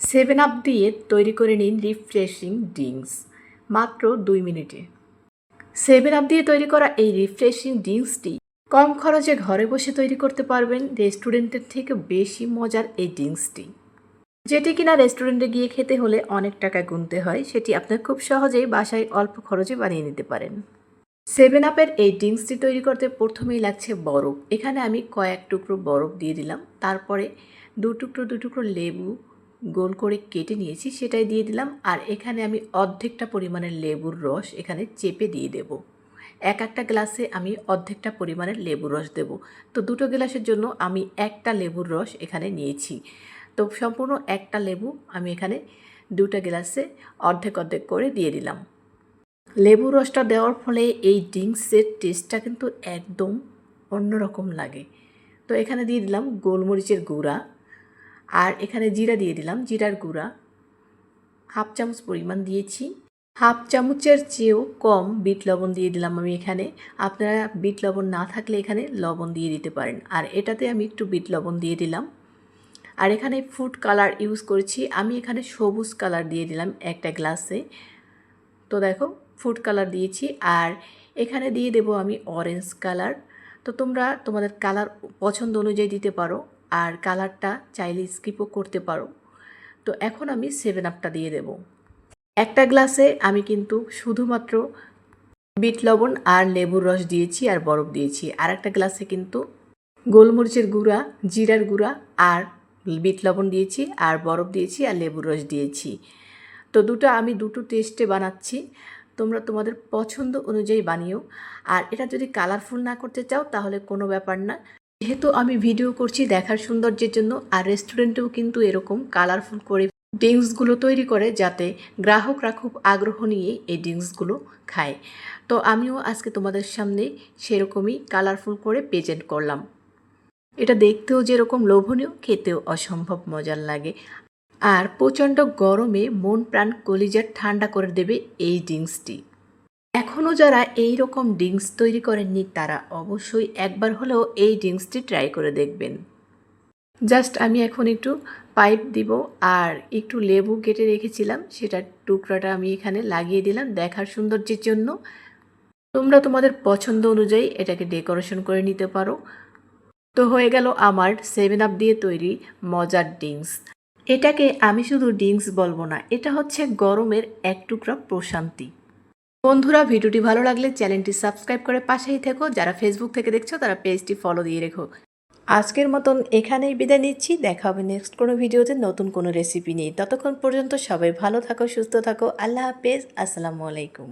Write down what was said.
Seven up দিয়ে তৈরি করে নিন রিফ্রেশিং ড্রিঙ্কস, মাত্র দুই মিনিটে। সেভেন আপ দিয়ে তৈরি করা এই রিফ্রেশিং ড্রিঙ্কসটি কম খরচে ঘরে বসে তৈরি করতে পারবেন রেস্টুরেন্টের থেকে বেশি মজার এই ড্রিঙ্কসটি। যেটি কিনা রেস্টুরেন্টে গিয়ে খেতে হলে অনেক টাকা গুনতে হয়, সেটি আপনার খুব সহজেই বাসায় অল্প খরচে বানিয়ে নিতে পারেন। সেভেন আপের এই ড্রিঙ্কসটি তৈরি করতে প্রথমেই লাগছে বরফ। এখানে আমি কয়েক টুকরো বরফ দিয়ে দিলাম। তারপরে দু টুকরো দু টুকরো লেবু গোল করে কেটে নিয়েছি, সেটাই দিয়ে দিলাম। আর এখানে আমি অর্ধেকটা পরিমাণের লেবুর রস এখানে চেপে দিয়ে দেব। এক একটা গ্লাসে আমি অর্ধেকটা পরিমাণের লেবুর রস দেব। তো দুটো গ্লাসের জন্য আমি একটা লেবুর রস এখানে নিয়েছি। তো সম্পূর্ণ একটা লেবু আমি এখানে দুটো গ্লাসে অর্ধেক অর্ধেক করে দিয়ে দিলাম। লেবু রসটা দেওয়ার ফলে এই ড্রিঙ্কসের টেস্টটা কিন্তু একদম অন্যরকম লাগে। তো এখানে দিয়ে দিলাম গোলমরিচের গুঁড়া। আর এখানে জিরা দিয়ে দিলাম, জিরার গুঁড়া। হাফ চামচ পরিমাণ দিয়েছি। হাফ চামচের চেয়েও কম বিট লবণ দিয়ে দিলাম আমি এখানে। আপনারা বিট লবণ না থাকলে এখানে লবণ দিয়ে দিতে পারেন। আর এটাতে আমি একটু বিট লবণ দিয়ে দিলাম। আর এখানে ফুড কালার ইউজ করেছি। আমি এখানে সবুজ কালার দিয়ে দিলাম একটা গ্লাসে। তো দেখো, ফুড কালার দিয়েছি। আর এখানে দিয়ে দেব আমি অরেঞ্জ কালার। তো তোমরা তোমাদের কালার পছন্দ অনুযায়ী দিতে পারো। আর কালারটা চাইলে স্কিপও করতে পারো। তো এখন আমি সেভেন আপটা দিয়ে দেব। একটা গ্লাসে আমি কিন্তু শুধুমাত্র বিট লবণ আর লেবুর রস দিয়েছি আর বরফ দিয়েছি। আর একটা গ্লাসে কিন্তু গোলমরিচের গুঁড়া, জিরার গুঁড়া আর বিট লবণ দিয়েছি আর বরফ দিয়েছি আর লেবুর রস দিয়েছি। তো দুটো আমি দুটো টেস্টে বানাচ্ছি। তোমরা তোমাদের পছন্দ অনুযায়ী বানিও। আর এটা যদি কালারফুল না করতে চাও তাহলে কোনো ব্যাপার না। যেহেতু আমি ভিডিও করছি দেখার সৌন্দর্যের জন্য, আর রেস্টুরেন্টেও কিন্তু এরকম কালারফুল করে ড্রিঙ্কসগুলো তৈরি করে যাতে গ্রাহকরা খুব আগ্রহ নিয়ে এই ড্রিঙ্কসগুলো খায়। তো আমিও আজকে তোমাদের সামনে সেরকমই কালারফুল করে প্রেজেন্ট করলাম। এটা দেখতেও যেরকম লোভনীয়, খেতেও অসম্ভব মজার লাগে। আর প্রচণ্ড গরমে মন প্রাণ কলিজার ঠান্ডা করে দেবে এই ড্রিঙ্কসটি এখনও যারা এই রকম ড্রিঙ্কস তৈরি করেননি, তারা অবশ্যই একবার হলেও এই ড্রিঙ্কসটি ট্রাই করে দেখবেন। জাস্ট আমি এখন একটু পাইপ দিব আর একটু লেবু কেটে রেখেছিলাম, সেটার টুকরাটা আমি এখানে লাগিয়ে দিলাম দেখার সৌন্দর্যের জন্য। তোমরা তোমাদের পছন্দ অনুযায়ী এটাকে ডেকোরেশন করে নিতে পারো। তো হয়ে গেল আমার সেভেন আপ দিয়ে তৈরি মজার ড্রিঙ্কস। এটাকে আমি শুধু ড্রিঙ্কস বলব না, এটা হচ্ছে গরমের এক টুকরা প্রশান্তি। বন্ধুরা, ভিডিওটি ভালো লাগলে চ্যানেলটি সাবস্ক্রাইব করে পাশেই থেকো। যারা ফেসবুক থেকে দেখছ, তারা পেজটি ফলো দিয়ে রেখো। আজকের মতন এখানেই বিদায় নিচ্ছি। দেখা হবে নেক্সট কোনো ভিডিওতে নতুন কোনো রেসিপি নিয়ে। ততক্ষণ পর্যন্ত সবাই ভালো থাকো, সুস্থ থাকো। আল্লাহ হাফেজ। আসসালামু আলাইকুম।